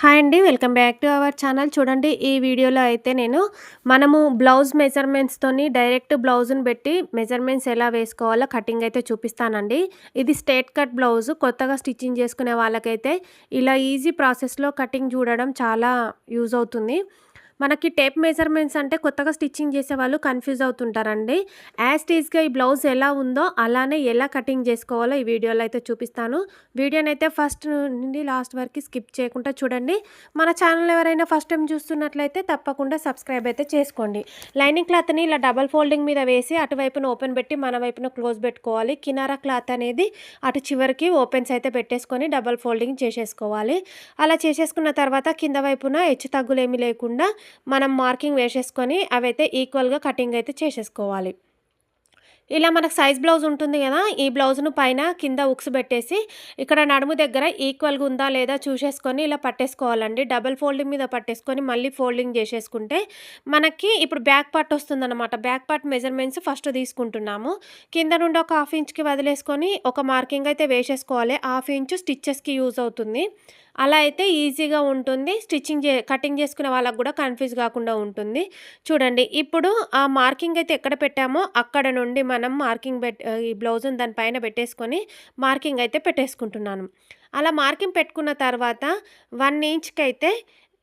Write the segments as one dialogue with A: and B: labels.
A: Hi అండి welcome back to our channel. చూడండి ఈ వీడియోలో అయితే నేను మనము బ్లౌజ్ మెజర్మెంట్స్తోని డైరెక్ట్ బ్లౌజ్ని పెట్టి మెజర్మెంట్స్ ఎలా వేసుకోవాలో కటింగ్ అయితే చూపిస్తానండి. ఇది స్ట్రేట్ కట్ బ్లౌజ్ కొత్తగా స్టిచ్చింగ్ చేసుకునే వాళ్ళకైతే ఇలా ఈజీ ప్రాసెస్లో కటింగ్ చూడడం చాలా యూజ్ అవుతుంది. మనకి టేప్ మెజర్మెంట్స్ అంటే కొత్తగా స్టిచ్చింగ్ చేసే వాళ్ళు కన్ఫ్యూజ్ అవుతుంటారండి. యాజ్ టీజ్గా ఈ బ్లౌజ్ ఎలా ఉందో అలానే ఎలా కటింగ్ చేసుకోవాలో ఈ వీడియోలో అయితే చూపిస్తాను. వీడియోని అయితే ఫస్ట్ నుండి లాస్ట్ వరకు స్కిప్ చేయకుండా చూడండి. మన ఛానల్ ఎవరైనా ఫస్ట్ టైం చూస్తున్నట్లయితే తప్పకుండా సబ్స్క్రైబ్ అయితే చేసుకోండి. లైనింగ్ క్లాత్ని ఇలా డబల్ ఫోల్డింగ్ మీద వేసి అటువైపున ఓపెన్ పెట్టి మన వైపున క్లోజ్ పెట్టుకోవాలి. కినారా క్లాత్ అనేది అటు చివరికి ఓపెన్స్ అయితే పెట్టేసుకొని డబల్ ఫోల్డింగ్ చేసేసుకోవాలి. అలా చేసేసుకున్న తర్వాత కింద వైపున హెచ్చు తగ్గులు లేకుండా మనం మార్కింగ్ వేసేసుకొని అవైతే ఈక్వల్గా కటింగ్ అయితే చేసేసుకోవాలి. ఇలా మనకు సైజ్ బ్లౌజ్ ఉంటుంది కదా ఈ బ్లౌజ్ను పైన కింద ఉక్స్ పెట్టేసి ఇక్కడ నడుము దగ్గర ఈక్వల్గా ఉందా లేదా చూసేసుకొని ఇలా పట్టేసుకోవాలండి. డబల్ ఫోల్డింగ్ మీద పట్టేసుకొని మళ్ళీ ఫోల్డింగ్ చేసేసుకుంటే మనకి ఇప్పుడు బ్యాక్ పార్ట్ వస్తుందన్నమాట. బ్యాక్ పార్ట్ మెజర్మెంట్స్ ఫస్ట్ తీసుకుంటున్నాము. కింద నుండి ఒక హాఫ్ ఇంచ్కి వదిలేసుకొని ఒక మార్కింగ్ అయితే వేసేసుకోవాలి. హాఫ్ ఇంచు స్టిచ్చెస్కి యూజ్ అవుతుంది. అలా అయితే ఈజీగా ఉంటుంది. స్టిచ్చింగ్ చే కటింగ్ చేసుకునే వాళ్ళకు కూడా కన్ఫ్యూజ్ కాకుండా ఉంటుంది. చూడండి ఇప్పుడు ఆ మార్కింగ్ అయితే ఎక్కడ పెట్టామో అక్కడ నుండి మనం మనం మార్కింగ్ పెట్ ఈ బ్లౌజ్ని దానిపైన పెట్టేసుకొని మార్కింగ్ అయితే పెట్టేసుకుంటున్నాను. అలా మార్కింగ్ పెట్టుకున్న తర్వాత వన్ ఇంచ్కి అయితే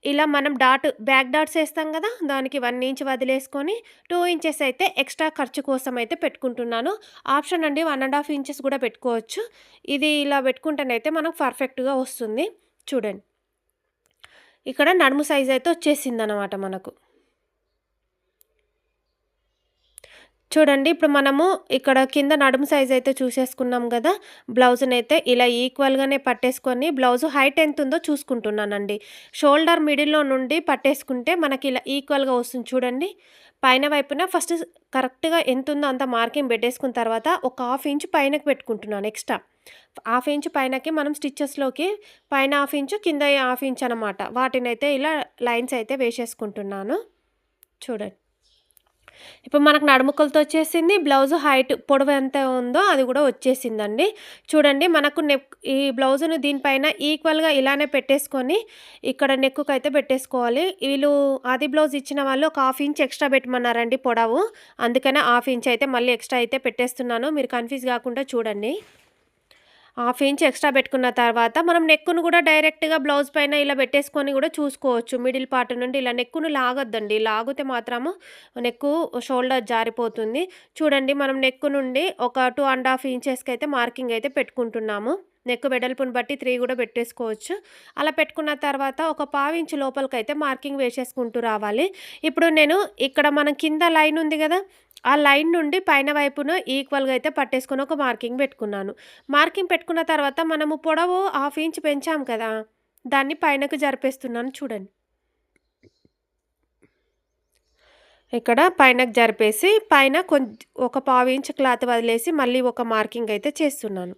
A: ఇలా మనం డాట్ బ్యాక్ డాట్స్ వేస్తాం కదా దానికి వన్ ఇంచ్ వదిలేసుకొని టూ ఇంచెస్ అయితే ఎక్స్ట్రా ఖర్చు కోసం అయితే పెట్టుకుంటున్నాను. ఆప్షన్ అండి వన్ అండ్ హాఫ్ ఇంచెస్ కూడా పెట్టుకోవచ్చు. ఇది ఇలా పెట్టుకుంటేనైతే మనకు పర్ఫెక్ట్గా వస్తుంది. చూడండి. ఇక్కడ నడుము సైజ్ అయితే వచ్చేసింది అనమాట మనకు. చూడండి ఇప్పుడు మనము ఇక్కడ కింద నడుము సైజ్ అయితే చూసేసుకున్నాం కదా బ్లౌజ్ని అయితే ఇలా ఈక్వల్గానే పట్టేసుకొని బ్లౌజ్ హైట్ ఎంత ఉందో చూసుకుంటున్నానండి. షోల్డర్ మిడిల్లో నుండి పట్టేసుకుంటే మనకి ఇలా ఈక్వల్గా వస్తుంది చూడండి. పైన వైపున ఫస్ట్ కరెక్ట్గా ఎంత ఉందో అంత మార్కింగ్ పెట్టేసుకున్న తర్వాత ఒక హాఫ్ ఇంచ్ పైనకి పెట్టుకుంటున్నాను ఎక్స్ట్రా హాఫ్ ఇంచ్ పైనకి మనం స్టిచ్చెస్లోకి పైన హాఫ్ ఇంచు కింద హాఫ్ ఇంచ్ అనమాట వాటినైతే ఇలా లైన్స్ అయితే వేసేసుకుంటున్నాను. చూడండి. ఇప్పుడు మనకు నడుముకలతో వచ్చేసింది బ్లౌజ్ హైట్ పొడవు ఎంత ఉందో అది కూడా వచ్చేసిందండి. చూడండి మనకు నెక్ ఈ బ్లౌజ్ను దీనిపైన ఈక్వల్గా ఇలానే పెట్టేసుకొని ఇక్కడ నెక్కుకు అయితే పెట్టేసుకోవాలి. వీళ్ళు అది బ్లౌజ్ ఇచ్చిన వాళ్ళు ఒక హాఫ్ ఇంచ్ ఎక్స్ట్రా పెట్టమన్నారండి పొడవు. అందుకనే హాఫ్ ఇంచ్ అయితే మళ్ళీ ఎక్స్ట్రా అయితే పెట్టేస్తున్నాను. మీరు కన్ఫ్యూజ్ కాకుండా చూడండి. హాఫ్ ఇంచ్ ఎక్స్ట్రా పెట్టుకున్న తర్వాత మనం నెక్కును కూడా డైరెక్ట్గా బ్లౌజ్ పైన ఇలా పెట్టేసుకొని కూడా చూసుకోవచ్చు. మిడిల్ పార్ట్ నుండి ఇలా నెక్కును లాగొద్దండి. లాగితే మాత్రము నెక్కు షోల్డర్ జారిపోతుంది. చూడండి మనం నెక్కు నుండి ఒక టూ అండ్ హాఫ్ ఇంచెస్కి అయితే మార్కింగ్ అయితే పెట్టుకుంటున్నాము. నెక్ వెడల్పుని బట్టి త్రీ కూడా పెట్టేసుకోవచ్చు. అలా పెట్టుకున్న తర్వాత ఒక పావించి లోపలికి అయితే మార్కింగ్ వేసేసుకుంటూ రావాలి. ఇప్పుడు నేను ఇక్కడ మన కింద లైన్ ఉంది కదా ఆ లైన్ నుండి పైన వైపున ఈక్వల్గా అయితే పట్టేసుకొని ఒక మార్కింగ్ పెట్టుకున్నాను. మార్కింగ్ పెట్టుకున్న తర్వాత మనము పొడవు హాఫ్ ఇంచ్ పెంచాం కదా దాన్ని పైనకు జరిపేస్తున్నాను చూడండి. ఇక్కడ పైనకు జరిపేసి పైన కొంచెం ఒక పావు ఇంచ్ క్లాత్ వదిలేసి మళ్ళీ ఒక మార్కింగ్ అయితే చేస్తున్నాను.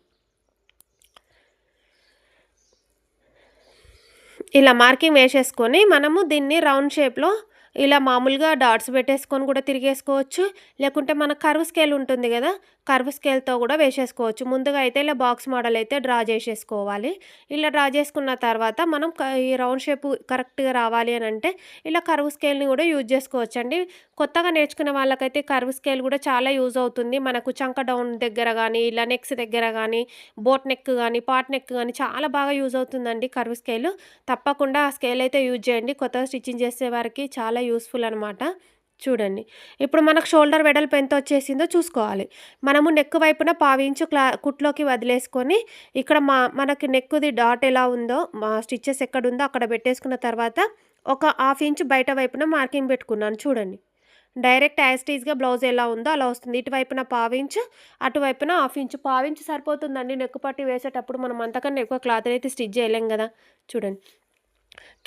A: ఇలా మార్కింగ్ వేసేసుకొని మనము దీన్ని రౌండ్ షేప్లో ఇలా మామూలుగా డాట్స్ పెట్టేసుకొని కూడా తిరిగేసుకోవచ్చు. లేకుంటే మన కర్వ్ స్కేల్ ఉంటుంది కదా కర్వ్ స్కేల్తో కూడా వేసేసుకోవచ్చు. ముందుగా అయితే ఇలా బాక్స్ మోడల్ అయితే డ్రా చేసేసుకోవాలి. ఇలా డ్రా చేసుకున్న తర్వాత మనం ఈ రౌండ్ షేప్ కరెక్ట్గా రావాలి అని అంటే ఇలా కర్వ్ స్కేల్ని కూడా యూజ్ చేసుకోవచ్చు అండి కొత్తగా నేర్చుకునే వాళ్ళకైతే కర్వ్ స్కేల్ కూడా చాలా యూజ్ అవుతుంది. మనకు చంక డౌన్ దగ్గర కానీ ఇలా నెక్స్ దగ్గర కానీ బోట్ నెక్ కానీ పాట్ నెక్ కానీ చాలా బాగా యూజ్ అవుతుందండి కర్వ్ స్కేల్. తప్పకుండా ఆ స్కేల్ అయితే యూజ్ చేయండి. కొత్తగా స్టిచ్చింగ్ చేసే వారికి చాలా యూస్ఫుల్ అనమాట చూడండి. ఇప్పుడు మనకు షోల్డర్ వెడల్పు ఎంత వచ్చేసిందో చూసుకోవాలి. మనము నెక్ వైపున పావించు క్లా కుట్లోకి వదిలేసుకొని ఇక్కడ మా మనకి నెక్కుది డాట్ ఎలా ఉందో మా స్టిచ్చెస్ ఎక్కడుందో అక్కడ పెట్టేసుకున్న తర్వాత ఒక హాఫ్ ఇంచ్ బయట వైపున మార్కింగ్ పెట్టుకున్నాను చూడండి. డైరెక్ట్ యాస్టీజ్గా బ్లౌజ్ ఎలా ఉందో అలా వస్తుంది. ఇటువైపున పావించు అటువైపున హాఫ్ ఇంచు. పావించు సరిపోతుందండి నెక్కు పట్టి వేసేటప్పుడు మనం అంతకన్నా ఎక్కువ క్లాత్ అయితే స్టిచ్ చేయలేం కదా. చూడండి.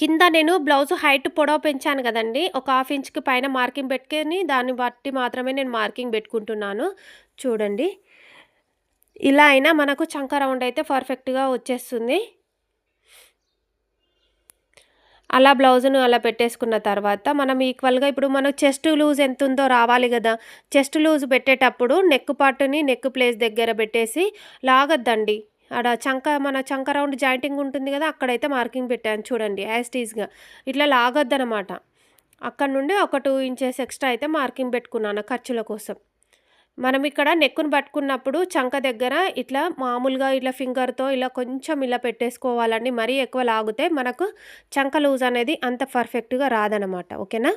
A: కింద నేను బ్లౌజ్ హైట్ పొడవు పెంచాను కదండి. ఒక హాఫ్ ఇంచ్కి పైన మార్కింగ్ పెట్టుకొని దాన్ని బట్టి మాత్రమే నేను మార్కింగ్ పెట్టుకుంటున్నాను. చూడండి. ఇలా అయినా మనకు చంక రౌండ్ అయితే పర్ఫెక్ట్గా వచ్చేస్తుంది. అలా బ్లౌజ్ను అలా పెట్టేసుకున్న తర్వాత మనం ఈక్వల్గా ఇప్పుడు మనకు చెస్ట్ లూజ్ ఎంత ఉందో రావాలి కదా. చెస్ట్ లూజ్ పెట్టేటప్పుడు నెక్ పార్ట్ని నెక్ ప్లేస్ దగ్గర పెట్టేసి లాగద్దండి. ఆడ చంక మన చంక రౌండ్ జాయింటింగ్ ఉంటుంది కదా అక్కడైతే మార్కింగ్ పెట్టాను చూడండి యాజ్ టీజ్గా ఇట్లా లాగొద్దనమాట. అక్కడ నుండి ఒక టూ ఇంచెస్ ఎక్స్ట్రా అయితే మార్కింగ్ పెట్టుకున్నాను ఖర్చుల కోసం. మనం ఇక్కడ నెక్కును పట్టుకున్నప్పుడు చంక దగ్గర ఇట్లా మామూలుగా ఇట్లా ఫింగర్తో ఇలా కొంచెం ఇలా పెట్టేసుకోవాలండి మరీ ఎక్కువ లాగితే మనకు చంక లూజ్ అనేది అంత పర్ఫెక్ట్గా రాదనమాట ఓకేనా?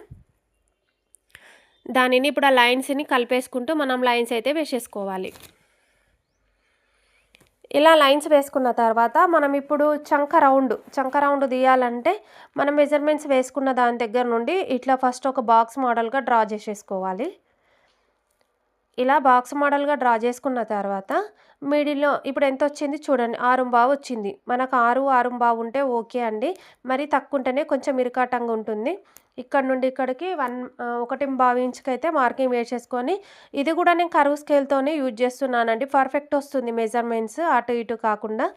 A: దానిని ఇప్పుడు ఆ లైన్స్ని కలిపేసుకుంటూ మనం లైన్స్ అయితే వేసేసుకోవాలి. ఇలా లైన్స్ వేసుకున్న తర్వాత మనం ఇప్పుడు చంక రౌండ్ చంక రౌండ్ తీయాలంటే మనం మెజర్మెంట్స్ వేసుకున్న దాని దగ్గర నుండి ఇట్లా ఫస్ట్ ఒక బాక్స్ మోడల్గా డ్రా చేసేసుకోవాలి. ఇలా బాక్స్ మోడల్గా డ్రా చేసుకున్న తర్వాత మిడిల్లో ఇప్పుడు ఎంత వచ్చింది చూడండి ఆరు బావు వచ్చింది. మనకు ఆరు ఆరు బావు ఉంటే ఓకే అండి. మరి తక్కువ ఉంటేనే కొంచెం ఇరకాటంగా ఉంటుంది. ఇక్కడ నుండి ఇక్కడికి వన్ ఒకటి బావి ఇంచుకైతే అయితే మార్కింగ్ వేసేసుకొని ఇది కూడా నేను కరువు స్కేల్తోనే యూజ్ చేస్తున్నానండి. పర్ఫెక్ట్ వస్తుంది మెజర్మెంట్స్ అటు ఇటు కాకుండా.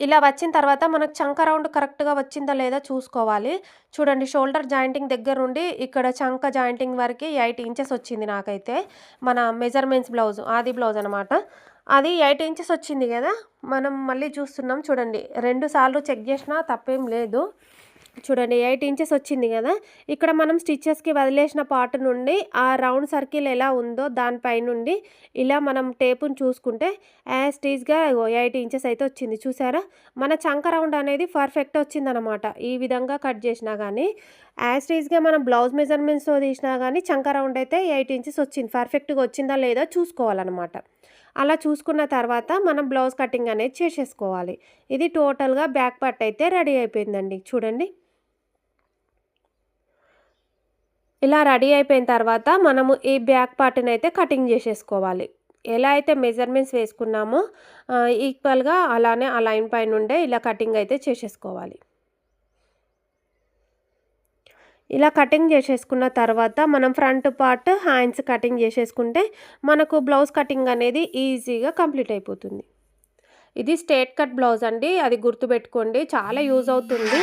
A: ఇలా వచ్చిన తర్వాత మనకు చంక రౌండ్ కరెక్ట్గా వచ్చిందా లేదా చూసుకోవాలి. చూడండి షోల్డర్ జాయింటింగ్ దగ్గర నుండి ఇక్కడ చంక జాయింటింగ్ వరకు ఎయిట్ ఇంచెస్ వచ్చింది నాకైతే. మన మెజర్మెంట్స్ బ్లౌజ్ ఆది బ్లౌజ్ అనమాట అది ఎయిట్ ఇంచెస్ వచ్చింది కదా? మనం మళ్ళీ చూస్తున్నాం. చూడండి రెండు సార్లు చెక్ చేసినా తప్పేం లేదు. చూడండి ఎయిట్ ఇంచెస్ వచ్చింది కదా? ఇక్కడ మనం స్టిచ్చెస్కి వదిలేసిన పార్ట్ నుండి ఆ రౌండ్ సర్కిల్ ఎలా ఉందో దానిపై నుండి ఇలా మనం టేపుని చూసుకుంటే యాజ్ టీజ్గా ఎయిట్ ఇంచెస్ అయితే వచ్చింది. చూసారా? మన చంక రౌండ్ అనేది పర్ఫెక్ట్ వచ్చిందనమాట. ఈ విధంగా కట్ చేసినా కానీ యాజ్ టీజ్గా మనం బ్లౌజ్ మెజర్మెంట్స్తో తీసినా కానీ చంక రౌండ్ అయితే ఎయిట్ ఇంచెస్ వచ్చింది. పర్ఫెక్ట్గా వచ్చిందా లేదా చూసుకోవాలన్నమాట అలా చూసుకున్న తర్వాత మనం బ్లౌజ్ కటింగ్ అనేది చేసేసుకోవాలి. ఇది టోటల్గా బ్యాక్ పార్ట్ అయితే రెడీ అయిపోయిందండి. చూడండి. ఇలా రెడీ అయిపోయిన తర్వాత మనము ఈ బ్యాక్ పార్ట్ని అయితే కటింగ్ చేసేసుకోవాలి. ఎలా అయితే మెజర్మెంట్స్ వేసుకున్నామో ఈక్వల్గా అలానే ఆ లైన్ పైన ఉండే ఇలా కటింగ్ అయితే చేసేసుకోవాలి. ఇలా కటింగ్ చేసేసుకున్న తర్వాత మనం ఫ్రంట్ పార్ట్ హ్యాండ్స్ కటింగ్ చేసేసుకుంటే మనకు బ్లౌజ్ కటింగ్ అనేది ఈజీగా కంప్లీట్ అయిపోతుంది. ఇది స్ట్రేట్ కట్ బ్లౌజ్ అండి. అది గుర్తుపెట్టుకోండి. చాలా యూజ్ అవుతుంది.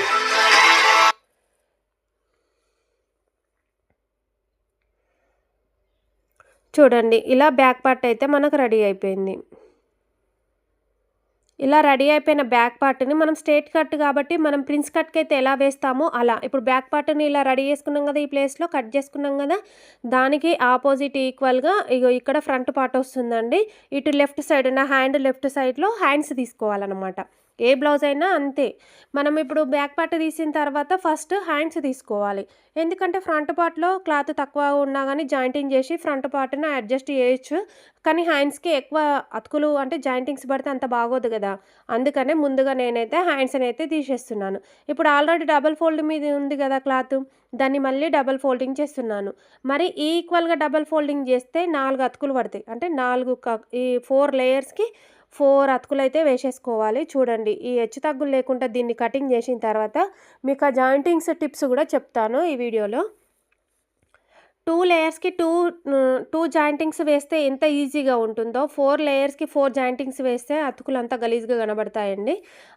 A: చూడండి ఇలా బ్యాక్ పార్ట్ అయితే మనకు రెడీ అయిపోయింది. ఇలా రెడీ అయిపోయిన బ్యాక్ పార్ట్ని మనం స్ట్రేట్ కట్ కాబట్టి మనం ప్రిన్స్ కట్కి అయితే ఎలా వేస్తామో అలా. ఇప్పుడు బ్యాక్ పార్ట్ని ఇలా రెడీ చేసుకున్నాం కదా ఈ ప్లేస్లో కట్ చేసుకున్నాం కదా దానికి ఆపోజిట్ ఈక్వల్గా ఇగో ఇక్కడ ఫ్రంట్ పార్ట్ వస్తుందండి. ఇటు లెఫ్ట్ సైడ్ నా హ్యాండ్ లెఫ్ట్ సైడ్లో హ్యాండ్స్ తీసుకోవాలన్నమాట. ఏ బ్లౌజ్ అయినా అంతే. మనం ఇప్పుడు బ్యాక్ పార్ట్ తీసిన తర్వాత ఫస్ట్ హ్యాండ్స్ తీసుకోవాలి. ఎందుకంటే ఫ్రంట్ పార్ట్లో క్లాత్ తక్కువ ఉన్నా కానీ జాయింటింగ్ చేసి ఫ్రంట్ పార్ట్ని అడ్జస్ట్ చేయొచ్చు. కానీ హ్యాండ్స్కి ఎక్కువ అతుకులు అంటే జాయింటింగ్స్ పడితే అంత బాగోదు కదా. అందుకనే ముందుగా నేనైతే హ్యాండ్స్ని అయితే తీసేస్తున్నాను. ఇప్పుడు ఆల్రెడీ డబల్ ఫోల్డ్ మీద ఉంది కదా క్లాత్. దాన్ని మళ్ళీ డబల్ ఫోల్డింగ్ చేస్తున్నాను. మరి ఈక్వల్గా డబల్ ఫోల్డింగ్ చేస్తే నాలుగు అతుకులు పడతాయి. అంటే నాలుగు ఈ ఫోర్ లేయర్స్కి ఫోర్ అతుకులు అయితే వేసేసుకోవాలి. చూడండి ఈ హెచ్చు తగ్గులు లేకుండా దీన్ని కటింగ్ చేసిన తర్వాత మీకు ఆ జాయింటింగ్స్ టిప్స్ కూడా చెప్తాను ఈ వీడియోలో. టూ లేయర్స్కి టూ టూ జాయింటింగ్స్ వేస్తే ఎంత ఈజీగా ఉంటుందో ఫోర్ లేయర్స్కి ఫోర్ జాయింటింగ్స్ వేస్తే అతుకులు అంతా గలీజ్గా కనబడతాయండి.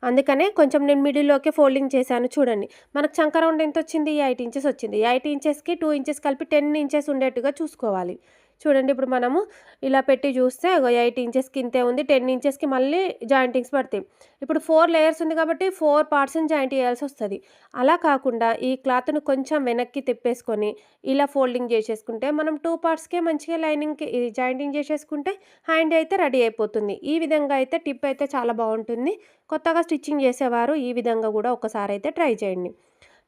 A: అందుకనే కొంచెం నేను మిడిల్లోకి ఫోల్డింగ్ చేశాను చూడండి. మనకు చంకరౌండ్ ఎంత వచ్చింది? ఎయిట్ ఇంచెస్ వచ్చింది. ఎయిట్ ఇంచెస్కి టూ ఇంచెస్ కలిపి టెన్ ఇంచెస్ ఉండేట్టుగా చూసుకోవాలి. చూడండి ఇప్పుడు మనము ఇలా పెట్టి చూస్తే ఎయిట్ ఇంచెస్కి ఇంతే ఉంది టెన్ ఇంచెస్కి మళ్ళీ జాయింటింగ్స్ పడతాయి. ఇప్పుడు ఫోర్ లేయర్స్ ఉంది కాబట్టి ఫోర్ పార్ట్స్ని జాయింట్ చేయాల్సి వస్తుంది. అలా కాకుండా ఈ క్లాత్ను కొంచెం వెనక్కి తిప్పేసుకొని ఇలా ఫోల్డింగ్ చేసేసుకుంటే మనం టూ పార్ట్స్కే మంచిగా లైనింగ్కి జాయింటింగ్ చేసేసుకుంటే హ్యాండ్ అయితే రెడీ అయిపోతుంది. ఈ విధంగా అయితే టిప్ అయితే చాలా బాగుంటుంది. కొత్తగా స్టిచ్చింగ్ చేసేవారు ఈ విధంగా కూడా ఒకసారి అయితే ట్రై చేయండి.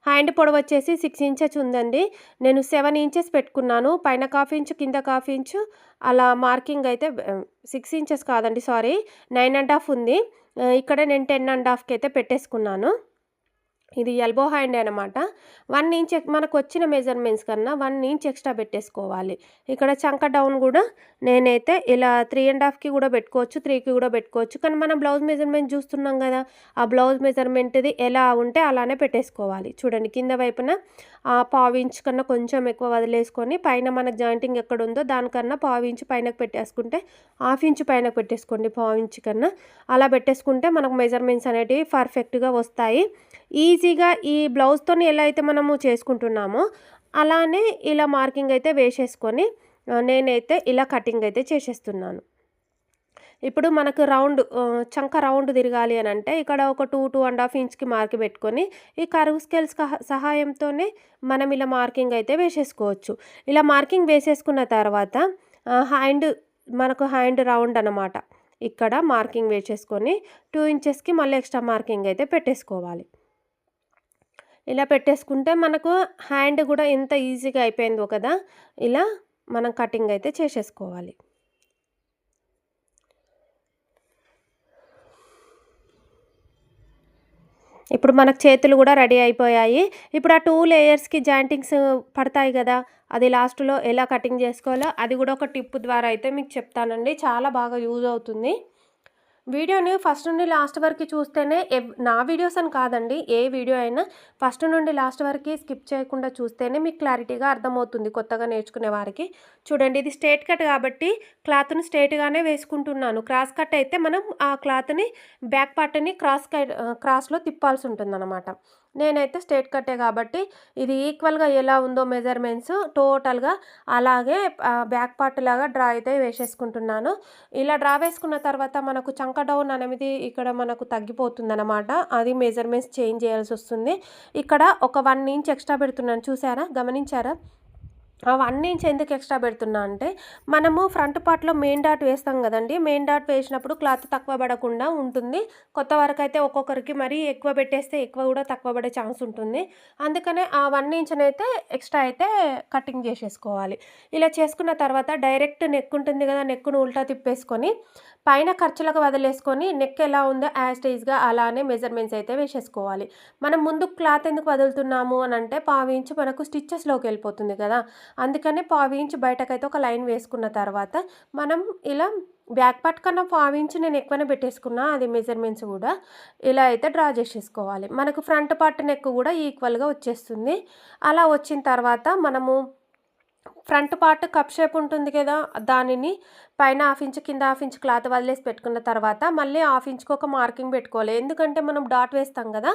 A: హ్యాండ్ పొడవు వచ్చేసి సిక్స్ ఇంచెస్ ఉందండి. నేను సెవెన్ ఇంచెస్ పెట్టుకున్నాను. పైన కాఫ్ ఇంచు కింద కాఫ్ ఇంచు అలా మార్కింగ్ అయితే సిక్స్ ఇంచెస్ కాదండి సారీ నైన్ అండ్ హాఫ్ ఉంది. ఇక్కడ నేను టెన్ అండ్ హాఫ్కి అయితే పెట్టేసుకున్నాను. ఇది ఎల్బో హ్యాండ్ అనమాట వన్ ఇంచ్ మనకు వచ్చిన మెజర్మెంట్స్ కన్నా వన్ ఇంచ్ ఎక్స్ట్రా పెట్టేసుకోవాలి. ఇక్కడ చంక డౌన్ కూడా నేనైతే ఇలా త్రీ అండ్ హాఫ్కి కూడా పెట్టుకోవచ్చు త్రీకి కూడా పెట్టుకోవచ్చు. కానీ మనం బ్లౌజ్ మెజర్మెంట్ చూస్తున్నాం కదా ఆ బ్లౌజ్ మెజర్మెంట్ది ఎలా ఉంటే అలానే పెట్టేసుకోవాలి. చూడండి కింద వైపున ఆ పావు ఇంచ్ కన్నా కొంచెం ఎక్కువ వదిలేసుకొని పైన మనకు జాయింటింగ్ ఎక్కడ ఉందో దానికన్నా పావు ఇంచు పైనకు పెట్టేసుకుంటే హాఫ్ ఇంచు పైన పెట్టేసుకోండి పావు ఇంచు కన్నా. అలా పెట్టేసుకుంటే మనకు మెజర్మెంట్స్ అనేటివి పర్ఫెక్ట్గా వస్తాయి. ఈజీగా ఈ బ్లౌజ్తో ఎలా అయితే మనము చేసుకుంటున్నామో అలానే ఇలా మార్కింగ్ అయితే వేసేసుకొని నేనైతే ఇలా కటింగ్ అయితే చేసేస్తున్నాను. ఇప్పుడు మనకు రౌండ్ చంక రౌండ్ తిరగాలి అని అంటే ఇక్కడ ఒక టూ టూ అండ్ హాఫ్ ఇంచ్కి మార్క్ పెట్టుకొని ఈ కరువు స్కేల్స్ సహాయంతోనే మనం ఇలా మార్కింగ్ అయితే వేసేసుకోవచ్చు. ఇలా మార్కింగ్ వేసేసుకున్న తర్వాత హ్యాండ్ మనకు హ్యాండ్ రౌండ్ అనమాట ఇక్కడ మార్కింగ్ వేసేసుకొని టూ ఇంచెస్కి మళ్ళీ ఎక్స్ట్రా మార్కింగ్ అయితే పెట్టేసుకోవాలి. ఇలా పెట్టేసుకుంటే మనకు హ్యాండ్ కూడా ఎంత ఈజీగా అయిపోయిందో కదా ఇలా మనం కటింగ్ అయితే చేసేసుకోవాలి. ఇప్పుడు మనకు చేతులు కూడా రెడీ అయిపోయాయి. ఇప్పుడు ఆ టూ లేయర్స్కి జాయింటింగ్స్ పడతాయి కదా అది లాస్ట్లో ఎలా కటింగ్ చేసుకోవాలో అది కూడా ఒక టిప్ ద్వారా అయితే మీకు చెప్తానండి. చాలా బాగా యూజ్ అవుతుంది. వీడియోని ఫస్ట్ నుండి లాస్ట్ వరకు చూస్తేనే నా వీడియోస్ అని కాదండి ఏ వీడియో అయినా ఫస్ట్ నుండి లాస్ట్ వరకు స్కిప్ చేయకుండా చూస్తేనే మీకు క్లారిటీగా అర్థమవుతుంది కొత్తగా నేర్చుకునే వారికి. చూడండి ఇది స్ట్రేట్ కట్ కాబట్టి క్లాత్ని స్ట్రేట్గానే వేసుకుంటున్నాను. క్రాస్ కట్ అయితే మనం ఆ క్లాత్ని బ్యాక్ పార్ట్ని క్రాస్ క్రాస్లో తిప్పాల్సి ఉంటుంది నేనైతే స్టేట్ కట్టే కాబట్టి ఇది ఈక్వల్గా ఎలా ఉందో మెజర్మెంట్స్ టోటల్గా అలాగే బ్యాక్ పార్ట్ లాగా డ్రా అయితే వేసేసుకుంటున్నాను. ఇలా డ్రా వేసుకున్న తర్వాత మనకు చంక డౌన్ అనేది ఇక్కడ మనకు తగ్గిపోతుంది అనమాట అది మెజర్మెంట్స్ చేంజ్ చేయాల్సి వస్తుంది. ఇక్కడ ఒక వన్ ఇంచ్ ఎక్స్ట్రా పెడుతున్నాను. చూసారా గమనించారా? అవన్నీ ఇంచ్ ఎందుకు ఎక్స్ట్రా పెడుతున్నా అంటే మనము ఫ్రంట్ పార్ట్లో మెయిన్ డాట్ వేస్తాం కదండి. మెయిన్ డాట్ వేసినప్పుడు క్లాత్ తక్కువ పడకుండా ఉంటుంది. కొత్త వరకు అయితే ఒక్కొక్కరికి మరీ ఎక్కువ పెట్టేస్తే ఎక్కువ కూడా తక్కువ పడే ఛాన్స్ ఉంటుంది. అందుకనే ఆ వన్ ఇంచ్ని అయితే ఎక్స్ట్రా అయితే కటింగ్ చేసేసుకోవాలి. ఇలా చేసుకున్న తర్వాత డైరెక్ట్ నెక్ ఉంటుంది కదా నెక్కును ఉల్టా తిప్పేసుకొని పైన ఖర్చులకు వదిలేసుకొని నెక్ ఎలా ఉందో యాస్టైజ్గా అలానే మెజర్మెంట్స్ అయితే వేసేసుకోవాలి. మనం ముందు క్లాత్ ఎందుకు వదులుతున్నాము అని అంటే పావించి మనకు స్టిచ్చెస్లోకి వెళ్ళిపోతుంది కదా. అందుకనే పావించి బయటకైతే ఒక లైన్ వేసుకున్న తర్వాత మనం ఇలా బ్యాక్ పార్ట్ కన్నా పావించి నేను ఎక్కువనే పెట్టేసుకున్నా అది మెజర్మెంట్స్ కూడా ఇలా అయితే డ్రా చేసేసుకోవాలి. మనకు ఫ్రంట్ పార్ట్ నెక్ కూడా ఈక్వల్గా వచ్చేస్తుంది. అలా వచ్చిన తర్వాత మనము ఫ్రంట్ పార్ట్ కప్ షేప్ ఉంటుంది కదా దానిని పైన హాఫ్ ఇంచ్ కింద హాఫ్ ఇంచ్ క్లాత్ వదిలేసి పెట్టుకున్న తర్వాత మళ్ళీ హాఫ్ ఇంచ్కి ఒక మార్కింగ్ పెట్టుకోవాలి. ఎందుకంటే మనం డాట్ వేస్తాం కదా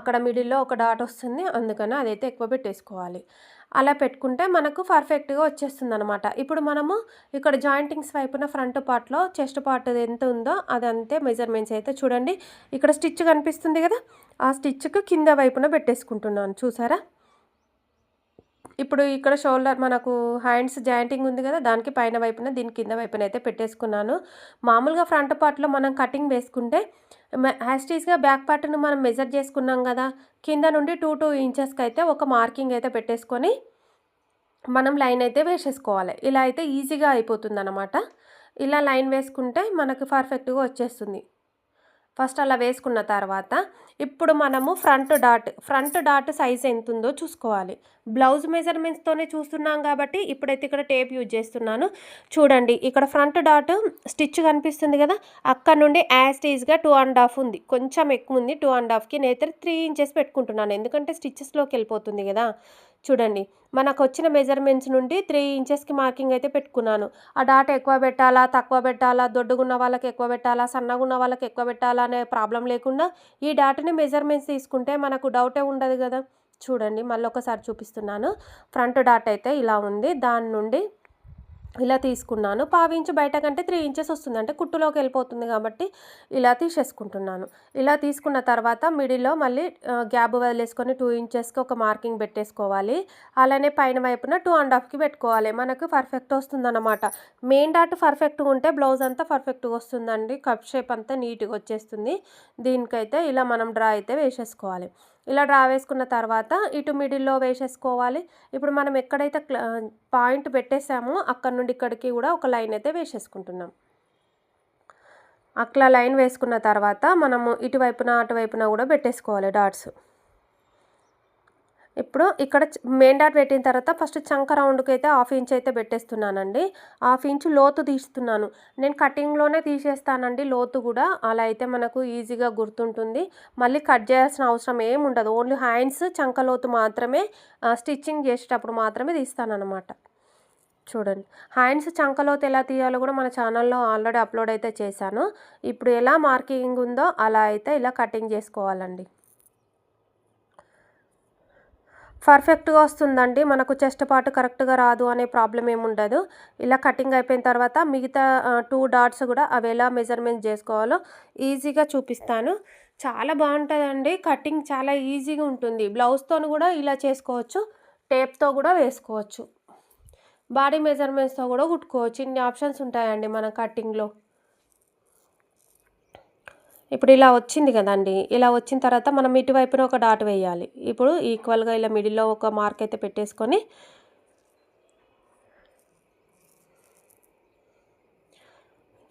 A: అక్కడ మిడిల్లో ఒక డాట్ వస్తుంది అందుకని అదైతే ఎక్కువ పెట్టేసుకోవాలి. అలా పెట్టుకుంటే మనకు పర్ఫెక్ట్గా వచ్చేస్తుంది అనమాట ఇప్పుడు మనము ఇక్కడ జాయింటింగ్స్ వైపున ఫ్రంట్ పార్ట్లో చెస్ట్ పార్ట్ ఎంత ఉందో అది అంతే మెజర్మెంట్స్ అయితే చూడండి. ఇక్కడ స్టిచ్ కనిపిస్తుంది కదా ఆ స్టిచ్కి కింద వైపున పెట్టేసుకుంటున్నాను. చూసారా? ఇప్పుడు ఇక్కడ షోల్డర్ మనకు హ్యాండ్స్ జాయింటింగ్ ఉంది కదా దానికి పైన వైపున దీని కింద వైపున అయితే పెట్టేసుకున్నాను. మామూలుగా ఫ్రంట్ పార్ట్లో మనం కటింగ్ వేసుకుంటే హ్యాస్టీస్గా బ్యాక్ పార్ట్ను మనం మెజర్ చేసుకున్నాం కదా కింద నుండి టూ టూ ఇంచెస్కి అయితే ఒక మార్కింగ్ అయితే పెట్టేసుకొని మనం లైన్ అయితే వేసేసుకోవాలి. ఇలా అయితే ఈజీగా అయిపోతుంది ఇలా లైన్ వేసుకుంటే మనకు పర్ఫెక్ట్గా వచ్చేస్తుంది. ఫస్ట్ అలా వేసుకున్న తర్వాత ఇప్పుడు మనము front dot front dot size ఎంత ఉందో చూసుకోవాలి. బ్లౌజ్ మెజర్మెంట్స్తోనే చూస్తున్నాం కాబట్టి ఇప్పుడైతే ఇక్కడ టేప్ యూజ్ చేస్తున్నాను. చూడండి ఇక్కడ ఫ్రంట్ డాట్ స్టిచ్ కనిపిస్తుంది కదా అక్కడ నుండి యాస్టీజ్గా టూ అండ్ హాఫ్ ఉంది. కొంచెం ఎక్కువ ఉంది టూ అండ్ హాఫ్కి నేనైతే త్రీ ఇంచెస్ పెట్టుకుంటున్నాను. ఎందుకంటే స్టిచ్చెస్లోకి వెళ్ళిపోతుంది కదా. చూడండి మనకు వచ్చిన మెజర్మెంట్స్ నుండి త్రీ ఇంచెస్కి మార్కింగ్ అయితే పెట్టుకున్నాను. ఆ డాట్ ఎక్కువ పెట్టాలా తక్కువ పెట్టాలా దొడ్డుగున్న వాళ్ళకి ఎక్కువ పెట్టాలా సన్నగున్న వాళ్ళకి ఎక్కువ పెట్టాలా అనే ప్రాబ్లం లేకుండా ఈ డాట్ని మెజర్మెంట్స్ తీసుకుంటే మనకు డౌటే ఉండదు కదా. చూడండి మళ్ళీ ఒకసారి చూపిస్తున్నాను. ఫ్రంట్ డాట్ అయితే ఇలా ఉంది. దాని నుండి ఇలా తీసుకున్నాను. పావించు బయట కంటే త్రీ ఇంచెస్ వస్తుంది. అంటే కుట్టులోకి వెళ్ళిపోతుంది కాబట్టి ఇలా తీసేసుకుంటున్నాను. ఇలా తీసుకున్న తర్వాత మిడిల్లో మళ్ళీ గ్యాబ్ వదిలేసుకొని టూ ఇంచెస్కి ఒక మార్కింగ్ పెట్టేసుకోవాలి. అలానే పైన వైపున టూ అండ్ హాఫ్కి పెట్టుకోవాలి. మనకు పర్ఫెక్ట్ వస్తుందన్నమాట. మెయిన్ డాట్ పర్ఫెక్ట్గా ఉంటే బ్లౌజ్ అంతా పర్ఫెక్ట్గా వస్తుందండి. కప్ షేప్ అంతా నీట్గా వచ్చేస్తుంది. దీనికైతే ఇలా మనం డ్రా అయితే వేసేసుకోవాలి. ఇలా డ్రా వేసుకున్న తర్వాత ఇటు మిడిల్లో వేసేసుకోవాలి. ఇప్పుడు మనం ఎక్కడైతే పాయింట్ పెట్టేసామో అక్కడ నుండి ఇక్కడికి కూడా ఒక లైన్ అయితే వేసేసుకుంటున్నాం. అట్లా లైన్ వేసుకున్న తర్వాత మనము ఇటువైపున అటువైపున కూడా పెట్టేసుకోవాలి డాట్స్. ఇప్పుడు ఇక్కడ మెయిన్ డాట్ పెట్టిన తర్వాత ఫస్ట్ చంక రౌండ్కి అయితే హాఫ్ ఇంచ్ అయితే పెట్టేస్తున్నానండి. హాఫ్ ఇంచ్ లోతు తీస్తున్నాను. నేను కటింగ్లోనే తీసేస్తానండి. లోతు కూడా అలా అయితే మనకు ఈజీగా గుర్తుంటుంది. మళ్ళీ కట్ చేయాల్సిన అవసరం ఏమి ఉండదు. ఓన్లీ హ్యాండ్స్ చంక లోతు మాత్రమే స్టిచ్చింగ్ చేసేటప్పుడు మాత్రమే తీస్తానన్నమాట. చూడండి. హ్యాండ్స్ చంకలోతు ఎలా తీయాలో కూడా మన ఛానల్లో ఆల్రెడీ అప్లోడ్ అయితే చేశాను. ఇప్పుడు ఎలా మార్కింగ్ ఉందో అలా అయితే ఇలా కటింగ్ చేసుకోవాలండి. పర్ఫెక్ట్గా వస్తుందండి. మనకు చెస్ట్ పార్ట్ కరెక్ట్గా రాదు అనే ప్రాబ్లం ఏమి ఉండదు. ఇలా కటింగ్ అయిపోయిన తర్వాత మిగతా టూ డాట్స్ కూడా అవి ఎలా మెజర్మెంట్ చేసుకోవాలో ఈజీగా చూపిస్తాను. చాలా బాగుంటుందండి. కటింగ్ చాలా ఈజీగా ఉంటుంది. బ్లౌజ్తో కూడా ఇలా చేసుకోవచ్చు. టేప్తో కూడా వేసుకోవచ్చు. బాడీ మెజర్మెంట్స్తో కూడా కుట్టుకోవచ్చు. ఇన్ని ఆప్షన్స్ ఉంటాయండి మన కటింగ్లో. ఇప్పుడు ఇలా వచ్చింది కదండి. ఇలా వచ్చిన తర్వాత మనం ఇటువైపున ఒక డాట్ వేయాలి. ఇప్పుడు ఈక్వల్గా ఇలా మిడిల్లో ఒక మార్క్ అయితే పెట్టేసుకొని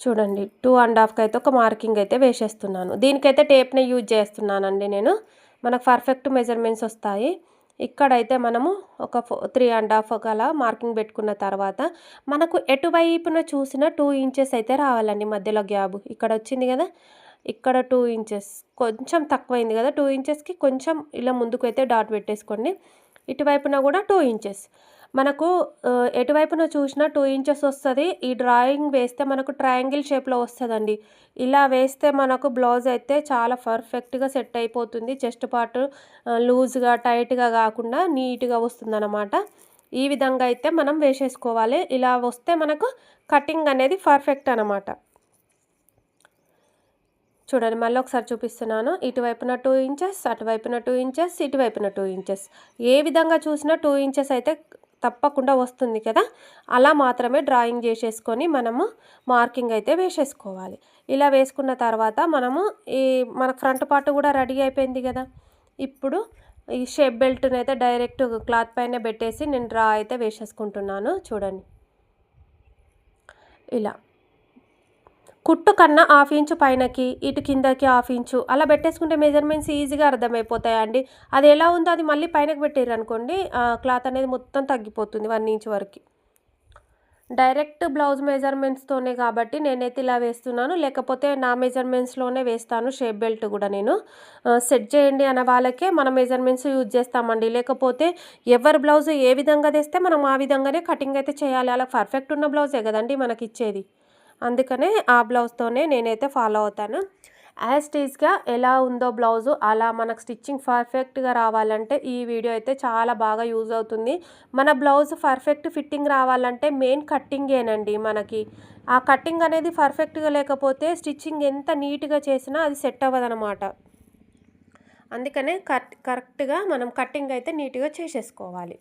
A: చూడండి టూ అండ్ హాఫ్కి అయితే ఒక మార్కింగ్ అయితే వేసేస్తున్నాను. దీనికైతే టేప్ని యూజ్ చేస్తున్నానండి నేను. మనకు పర్ఫెక్ట్ మెజర్మెంట్స్ వస్తాయి. ఇక్కడైతే మనము ఒక త్రీ అండ్ హాఫ్ గల మార్కింగ్ పెట్టుకున్న తర్వాత మనకు ఎటువైపున చూసిన టూ ఇంచెస్ అయితే రావాలండి మధ్యలో గ్యాబ్ ఇక్కడ వచ్చింది కదా. ఇక్కడ టూ ఇంచెస్ కొంచెం తక్కువైంది కదా టూ ఇంచెస్కి కొంచెం ఇలా ముందుకు అయితే డాట్ పెట్టేసుకోండి. ఇటువైపున కూడా టూ ఇంచెస్. మనకు ఎటువైపున చూసినా టూ ఇంచెస్ వస్తుంది. ఈ డ్రాయింగ్ వేస్తే మనకు ట్రయాంగిల్ షేప్లో వస్తుందండి. ఇలా వేస్తే మనకు బ్లౌజ్ అయితే చాలా పర్ఫెక్ట్గా సెట్ అయిపోతుంది. చెస్ట్ పార్ట్ లూజ్గా టైట్గా కాకుండా నీట్గా వస్తుందన్నమాట. ఈ విధంగా అయితే మనం వేసేసుకోవాలి. ఇలా వస్తే మనకు కటింగ్ అనేది పర్ఫెక్ట్ అనమాట చూడండి మళ్ళీ ఒకసారి చూపిస్తున్నాను. ఇటువైపున టూ ఇంచెస్ అటువైపున టూ ఇంచెస్ ఇటువైపున టూ ఇంచెస్ ఏ విధంగా చూసినా టూ ఇంచెస్ అయితే తప్పకుండా వస్తుంది కదా? అలా మాత్రమే డ్రాయింగ్ చేసేసుకొని మనము మార్కింగ్ అయితే వేసేసుకోవాలి. ఇలా వేసుకున్న తర్వాత మనము ఈ మన ఫ్రంట్ పార్ట్ కూడా రెడీ అయిపోయింది కదా? ఇప్పుడు ఈ షేప్ బెల్ట్ని అయితే డైరెక్ట్ క్లాత్ పైన పెట్టేసి నేను డ్రా అయితే వేసేసుకుంటున్నాను. చూడండి. ఇలా. కుట్టు కన్నా హాఫ్ ఇంచు పైనకి ఇటు కిందకి హాఫ్ ఇంచు. అలా పెట్టేసుకుంటే మెజర్మెంట్స్ ఈజీగా అర్థమైపోతాయండి. అది ఎలా ఉందో అది మళ్ళీ పైనకి పెట్టారు అనుకోండి క్లాత్ అనేది మొత్తం తగ్గిపోతుంది వన్ ఇంచ్ వరకు. డైరెక్ట్ బ్లౌజ్ మెజర్మెంట్స్తోనే కాబట్టి నేనైతే ఇలా వేస్తున్నాను. లేకపోతే నా మెజర్మెంట్స్లోనే వేస్తాను షేప్ బెల్ట్ కూడా నేను. సెట్ చేయండి అన్న వాళ్ళకే మన మెజర్మెంట్స్ యూజ్ చేస్తామండి. లేకపోతే ఎవరి బ్లౌజ్ ఏ విధంగా తెస్తే మనం ఆ విధంగానే కటింగ్ అయితే చేయాలి. అలా పర్ఫెక్ట్ ఉన్న బ్లౌజే కదండి మనకి ఇచ్చేది అందుకనే ఆ బ్లౌజ్తోనే నేనైతే ఫాలో అవుతాను. యాజ్ టీజ్గా ఎలా ఉందో బ్లౌజు అలా మనకు స్టిచ్చింగ్ పర్ఫెక్ట్గా రావాలంటే ఈ వీడియో అయితే చాలా బాగా యూజ్ అవుతుంది. మన బ్లౌజ్ పర్ఫెక్ట్ ఫిట్టింగ్ రావాలంటే మెయిన్ కట్టింగేనండి మనకి. ఆ కట్టింగ్ అనేది పర్ఫెక్ట్గా లేకపోతే స్టిచ్చింగ్ ఎంత నీట్గా చేసినా అది సెట్ అవ్వదనమాట అందుకనే కట్ కరెక్ట్గా మనం కట్టింగ్ అయితే నీట్గా చేసేసుకోవాలి.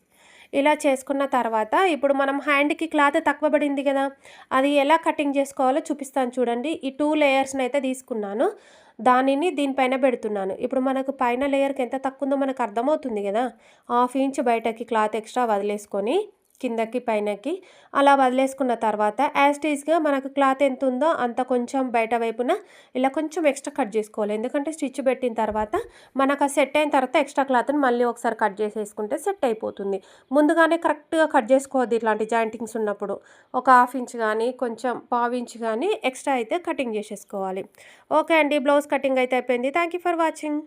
A: ఇలా చేసుకున్న తర్వాత ఇప్పుడు మనం హ్యాండ్కి క్లాత్ తక్కువ పడింది కదా అది ఎలా కటింగ్ చేసుకోవాలో చూపిస్తాను చూడండి. ఈ టూ లేయర్స్ని అయితే తీసుకున్నాను. దానిని దీనిపైన పెడుతున్నాను. ఇప్పుడు మనకు పైన లేయర్కి ఎంత తక్కువ ఉందో మనకు అర్థమవుతుంది కదా హాఫ్ ఇంచ్ బయటకి క్లాత్ ఎక్స్ట్రా వదిలేసుకొని కిందకి పైనకి అలా వదిలేసుకున్న తర్వాత యాస్టీస్గా మనకు క్లాత్ ఎంత ఉందో అంత కొంచెం బయట వైపున ఇలా కొంచెం ఎక్స్ట్రా కట్ చేసుకోవాలి. ఎందుకంటే స్టిచ్ పెట్టిన తర్వాత మనకు ఆ సెట్ అయిన తర్వాత ఎక్స్ట్రా క్లాత్ని మళ్ళీ ఒకసారి కట్ చేసేసుకుంటే సెట్ అయిపోతుంది. ముందుగానే కరెక్ట్గా కట్ చేసుకోవద్దు ఇట్లాంటి జాయింటింగ్స్ ఉన్నప్పుడు. ఒక హాఫ్ ఇంచ్ కానీ కొంచెం పావు ఇంచ్ కానీ ఎక్స్ట్రా అయితే కటింగ్ చేసేసుకోవాలి. ఓకే అండి బ్లౌజ్ కటింగ్ అయితే అయిపోయింది. Thank you for watching